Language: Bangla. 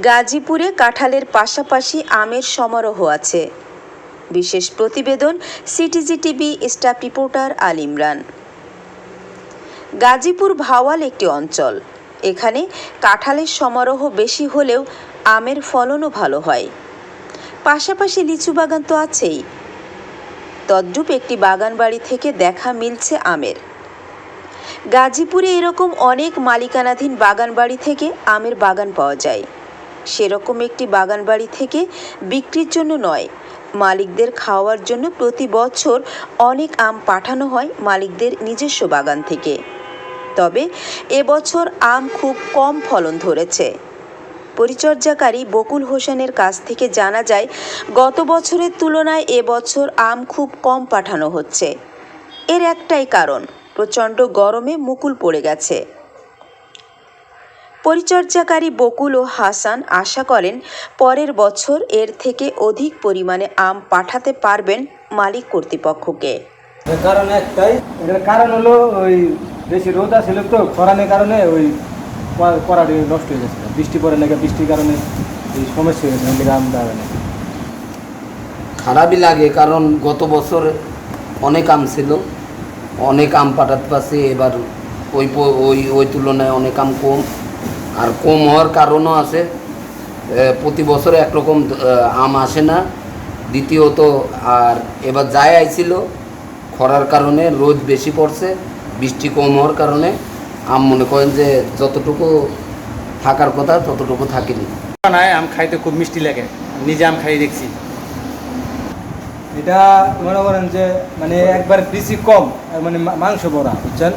গাজীপুরে কাঁঠালের পাশাপাশি আমের সমারোহ আছে। বিশেষ প্রতিবেদন CTG TV staff reporter Al Imran. Gazipur Bhawal একটি অঞ্চল। এখানে কাঁঠালের সমারোহ বেশি হলেও আমের ফলনও ভালো হয়। পাশাপাশি লিচু বাগান তো আছেই। তদ্রূপ একটি বাগান বাড়ি থেকে দেখা মিলছে আমের। গাজীপুরে এরকম অনেক মালিকানাধীন বাগান বাড়ি থেকে আমের বাগান পাওয়া যায়। সেরকম একটি বাগান বাড়ি থেকে বিক্রির জন্য নয়। মালিকদের খাওয়ার জন্য প্রতি বছর অনেক আম পাঠানো হয় মালিকদের নিজস্ব বাগান থেকে। তবে এবছর আম খুব কম ফলন ধরেছে। পরিচর্যাকারী বকুল হোসেনের কাছ থেকে জানা যায়, গত বছরের তুলনায় এবছর আম খুব কম পাঠানো হচ্ছে। এর একটাই কারণ, প্রচণ্ড গরমে মুকুল পড়ে গেছে। পরিচর্যাকারী বকুল ও হাসান আশা করেন পরের বছর এর থেকে অধিক পরিমাণে আম পাঠাতে পারবেন মালিক কর্তৃপক্ষকে। কারণ একটাই এটার কারণ হলো ওই বেশি রোদ ছিল তো খরানের কারণে ওই করাটি নষ্ট হয়ে গেছে বৃষ্টি পড়ে লেগে বৃষ্টির কারণে এই সমস্যা হয়ে গেছে গান দাঁড়ানো খারাপই লাগে কারণ গত বছর অনেক আম ছিল অনেক আম পাঠাতে পারছি এবার ওই ওই ওই তুলনায় অনেক আম কম। আর কম হওয়ার কারণও আছে। প্রতি বছরে একরকম আম আসে না। দ্বিতীয়ত আর এবার যাই আইছিল খরার কারণে রোদ বেশি পড়ছে বৃষ্টি কম হওয়ার কারণে। আম মনে করেন যে যতটুকু থাকার কথা ততটুকু থাকেনি। নাই আম খাইতে খুব মিষ্টি লাগে। নিজে আম খাই দেখছি। এটা মনে করেন যে মানে একবার বেশি কম মানে মাংস বড়া বুঝছেন?